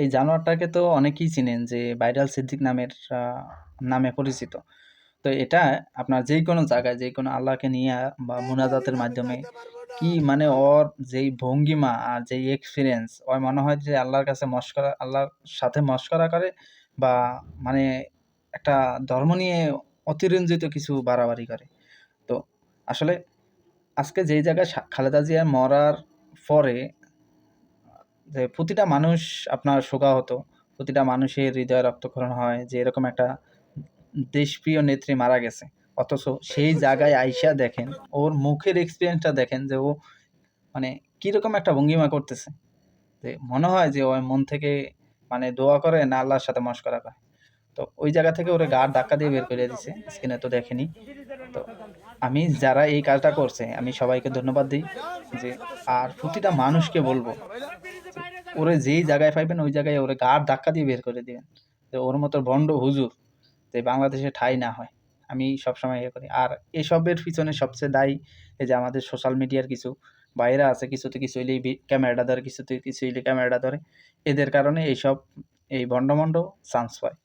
এই জানোয়ারটাকে তো অনেকেই চিনেন যে ভাইরাল সিদ্দিক নামের নামে পরিচিত। তো এটা আপনার যে কোনো জায়গায়, যে কোনো আল্লাহকে নিয়ে বা মুনাজাতের মাধ্যমে কি মানে ওর যেই ভঙ্গিমা আর যেই এক্সপিরিয়েন্স ওর মনে হয় যে আল্লাহর কাছে মস্করা, আল্লাহর সাথে মস্করা করে বা মানে একটা ধর্ম নিয়ে অতিরঞ্জিত কিছু বাড়াবাড়ি করে। তো আসলে আজকে যেই জায়গায় খালেদা জিয়া মরার পরে যে প্রতিটা মানুষ আপনার শোকাহত প্রতিটা মানুষের হৃদয় রক্তক্ষরণ হয় যে এরকম একটা দেশপ্রিয় নেত্রী মারা গেছে। অথচ সেই জায়গায় আইসা দেখেন ওর মুখের এক্সপিরিয়েন্সটা দেখেন যে ও মানে কীরকম একটা ভঙ্গিমা করতেছে। যে মনে হয় যে ও মন থেকে মানে দোয়া করে না আল্লাহর সাথে মস্করা করে। তো ওই জায়গা থেকে ওরে গাড় ধাক্কা দিয়ে বের করে দিছে স্ক্রিনে তো দেখেনি। তো আমি যারা এই কাজটা করছে আমি সবাইকে ধন্যবাদ দিই যে আর প্রতিটা মানুষকে বলব ওরে যেই জায়গায় পাইবেন, ওই জায়গায় ওরে গাড় ধাক্কা দিয়ে বের করে দিবেন। তো ওর মতো ভণ্ড হুজুর যে বাংলাদেশে ঠাই না হয়। আমি সবসময় ইয়ে করি। আর এসবের পিছনে সবচেয়ে দায়ী এই যে আমাদের সোশ্যাল মিডিয়ার কিছু, বাইরা আছে কিছুতে কিছু হইলেই ক্যামেরাটা ধরে, কিছুতে কিছু এলে ক্যামেরাটা ধরে। এদের কারণে এইসব এই ভণ্ডমণ্ড চান্স পায়।